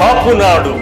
కాపునాడు.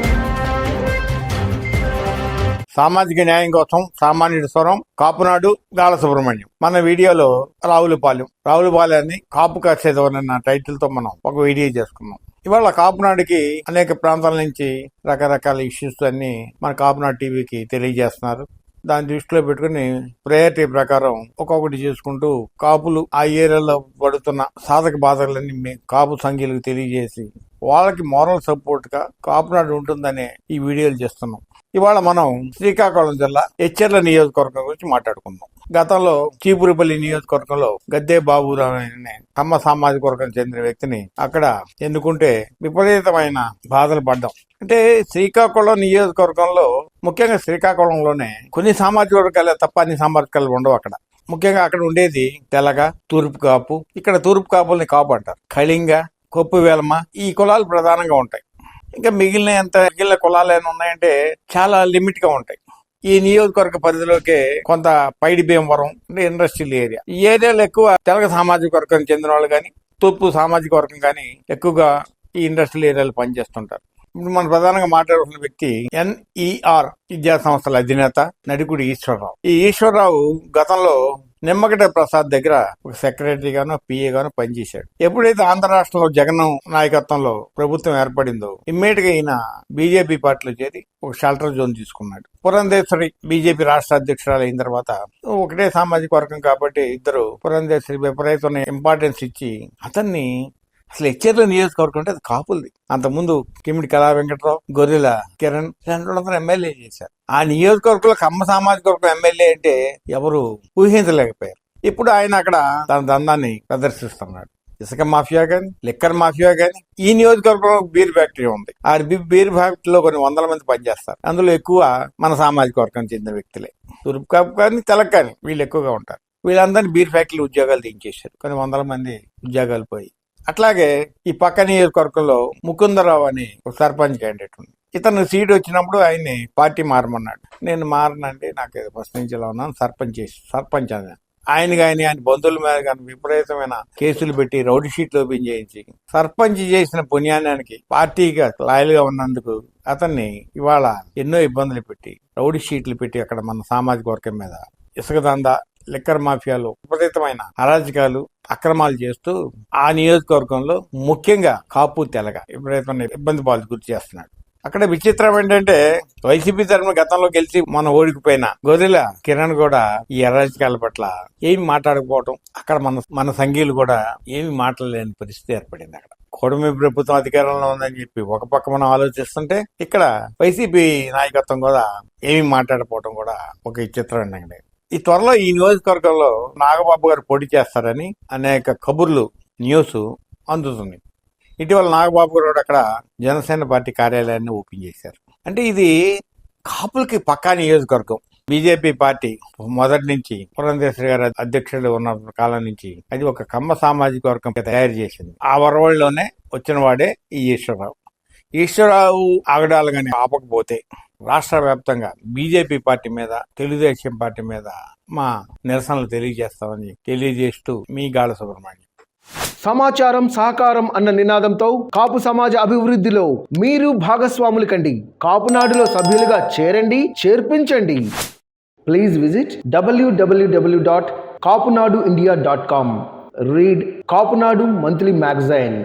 సామాజిక న్యాయం కోసం సామాన్యుడి స్వరం కాపునాడు గాల సుబ్రహ్మణ్యం మన వీడియోలో రావులపాలెం. రావులపాలెన్ని కాపు కాసేదవనన్న టైటిల్తో మనం ఒక వీడియో చేసుకున్నాం. ఇవాళ కాపునాడుకి అనేక ప్రాంతాల నుంచి రకరకాల ఇష్యూస్ అన్ని మన కాపునాడు టీవీకి తెలియజేస్తున్నారు. దాన్ని దృష్టిలో పెట్టుకుని ప్రయారిటీ ప్రకారం ఒక్కొక్కటి చేసుకుంటూ కాపులు ఆ ఏరియాలో పడుతున్న సాధక బాధలన్నీ కాపు సంఖ్యలకు తెలియజేసి వాళ్ళకి మోరల్ సపోర్ట్గా కాపునాడు ఉంటుందనే ఈ వీడియోలు చేస్తున్నాం. ఇవాళ మనం శ్రీకాకుళం జిల్లా ఎచ్చెర్ల నియోజకవర్గం గురించి మాట్లాడుకుందాం. గతంలో చీపురుపల్లి నియోజకవర్గంలో గద్దే బాబురావు అనే తమ సామాజిక వర్గం చెందిన వ్యక్తిని అక్కడ ఎన్నుకుంటే విపరీతమైన బాధలు పడ్డాం. అంటే శ్రీకాకుళం నియోజకవర్గంలో ముఖ్యంగా శ్రీకాకుళంలోనే కొన్ని సామాజిక వర్గాలే తప్ప అన్ని సామాజికాలు ఉండవు అక్కడ. ముఖ్యంగా అక్కడ ఉండేది తెలగ తూర్పు కాపు. ఇక్కడ తూర్పు కాపుల్ని కాపు అంటారు కళింగ కొప్పు వేలమ్మ ఈ కులాలు ప్రధానంగా ఉంటాయి. ఇంకా మిగిలిన ఎంత మిగిలిన కులాలు ఏమైనా ఉన్నాయంటే చాలా లిమిట్గా ఉంటాయి. ఈ నియోజకవర్గ పరిధిలోకి కొంత పైడి భీమవరం అంటే ఇండస్ట్రియల్ ఏరియా. ఈ ఏరియాలో ఎక్కువ తెలగ సామాజిక వర్గం చెందిన వాళ్ళు కానీ తూర్పు సామాజిక వర్గం కానీ ఎక్కువగా ఈ ఇండస్ట్రియల్ ఏరియాలో పనిచేస్తుంటారు. ఇప్పుడు మనం ప్రధానంగా మాట్లాడుతున్న వ్యక్తి ఎన్ఈఆర్ విద్యా సంస్థల అధినేత నడికుడి ఈశ్వరరావు. ఈ ఈశ్వరరావు గతంలో నిమ్మగడ్డ ప్రసాద్ దగ్గర ఒక సెక్రటరీ గాను పిఏ పనిచేశాడు. ఎప్పుడైతే ఆంధ్ర రాష్ట్రంలో జగన్ నాయకత్వంలో ప్రభుత్వం ఏర్పడిందో ఇమ్మీడియట్గా ఈయన బీజేపీ పార్టీలో చేరి ఒక షెల్టర్ జోన్ తీసుకున్నాడు. పురంధేశ్వరి బీజేపీ రాష్ట్ర అధ్యక్షురాలు అయిన తర్వాత ఒకటే సామాజిక వర్గం కాబట్టి ఇద్దరు పురంధేశ్వరి విపరీతమైన ఇంపార్టెన్స్ ఇచ్చి అతన్ని అసలు హెచ్చర్ల నియోజకవర్గం అంటే అది కాపులది. అంతకుముందు కిమిడి కళా వెంకటరావు గొర్రెల కిరణ్ రెండు వాళ్ళందరూ ఎమ్మెల్యే చేశారు. ఆ నియోజకవర్గంలో కమ్మ సామాజిక వర్గం ఎమ్మెల్యే అంటే ఎవరు ఊహించలేకపోయారు. ఇప్పుడు ఆయన అక్కడ తన దందాన్ని ప్రదర్శిస్తున్నాడు. ఇసుక మాఫియా గాని లిక్కర్ మాఫియా గాని ఈ నియోజకవర్గంలో బీర్ ఫ్యాక్టరీ ఉంది. ఆ బీర్ ఫ్యాక్టరీలో కొన్ని వందల మంది పనిచేస్తారు. అందులో ఎక్కువ మన సామాజిక వర్గం చెందిన వ్యక్తులే. తూర్పు కాపు కానీ తెలక కానీ వీళ్ళు ఎక్కువగా ఉంటారు. వీళ్ళందరినీ బీర్ ఫ్యాక్టరీ ఉద్యోగాలు దించేశారు. కొన్ని వందల మంది ఉద్యోగాలు పోయి అట్లాగే ఈ పక్క నియోజకవర్గంలో ముకుందరావు అని ఒక సర్పంచ్ క్యాండిడేట్ ఉంది. ఇతను సీట్ వచ్చినప్పుడు ఆయన్ని పార్టీ మారమన్నాడు. నేను మారనండి నాకు ఏదో ఫస్ట్ నుంచి ఇలా ఉన్నాను సర్పంచ్ చేసి సర్పంచ్ అని. ఆయన కానీ ఆయన బంధువుల మీద కానీ విపరీతమైన కేసులు పెట్టి రౌడ్ షీట్లు ఓపెన్ చేయించి సర్పంచ్ చేసిన పుణ్యానికి పార్టీగా లాయల్గా ఉన్నందుకు అతన్ని ఇవాళ ఎన్నో ఇబ్బందులు పెట్టి రౌడ్ షీట్లు పెట్టి అక్కడ మన సామాజిక వర్గం మీద ఇసుక దందా లిక్కర్ మాఫియాలు విపరీతమైన అరాజకాలు అక్రమాలు చేస్తూ ఆ నియోజకవర్గంలో ముఖ్యంగా కాపు తెలగ విపరీతమైన ఇబ్బంది పాలు గుర్తు చేస్తున్నాడు. అక్కడ విచిత్రం ఏంటంటే వైసీపీ తరఫున గతంలో గెలిచి మన ఓడికిపోయిన గొర్రెల కిరణ్ కూడా ఈ అరాజకాల పట్ల ఏమి మాట్లాడకపోవటం అక్కడ మన మన సంఘీయులు కూడా ఏమి మాట్లాడలేని పరిస్థితి ఏర్పడింది అక్కడ. కూడమి ప్రభుత్వం అధికారంలో ఉందని చెప్పి ఒక పక్క మనం ఆలోచిస్తుంటే ఇక్కడ వైసీపీ నాయకత్వం కూడా ఏమి మాట్లాడకపోవటం కూడా ఒక విచిత్రం అండి. ఈ త్వరలో ఈ నియోజకవర్గంలో నాగబాబు గారు పోటీ చేస్తారని అనేక కబుర్లు న్యూస్ అందుతుంది. ఇటీవల నాగబాబు గారు కూడా అక్కడ జనసేన పార్టీ కార్యాలయాన్ని ఓపెన్ చేశారు. అంటే ఇది కాపులకి పక్కా నియోజకవర్గం. బీజేపీ పార్టీ మొదటి నుంచి పురంధేశ్వరి గారు అధ్యక్షుడు ఉన్న కాలం నుంచి అది ఒక కమ్మ సామాజిక వర్గం తయారు చేసింది. ఆ వరవడిలోనే వచ్చిన వాడే ఈ ఈశ్వరరావు. ఈశ్వరరావు ఆగడాలు కానీ ఆపకపోతే రాష్ట్ర వ్యాప్తంగా బీజేపీ పార్టీ మీద తెలుగుదేశం పార్టీ మీద మా నిరసనలు తెలియజేస్తామని తెలియజేస్తూ మీ గాల సుబ్రహ్మణ్యం. సమాచారం సహకారం అన్న నినాదంతో కాపు సమాజ అభివృద్ధిలో మీరు భాగస్వాములు కండి. కాపునాడులో సభ్యులుగా చేరండి చేర్పించండి. Please visit WWW dot Kapunadu India dot com read Kapunadu monthly magazine.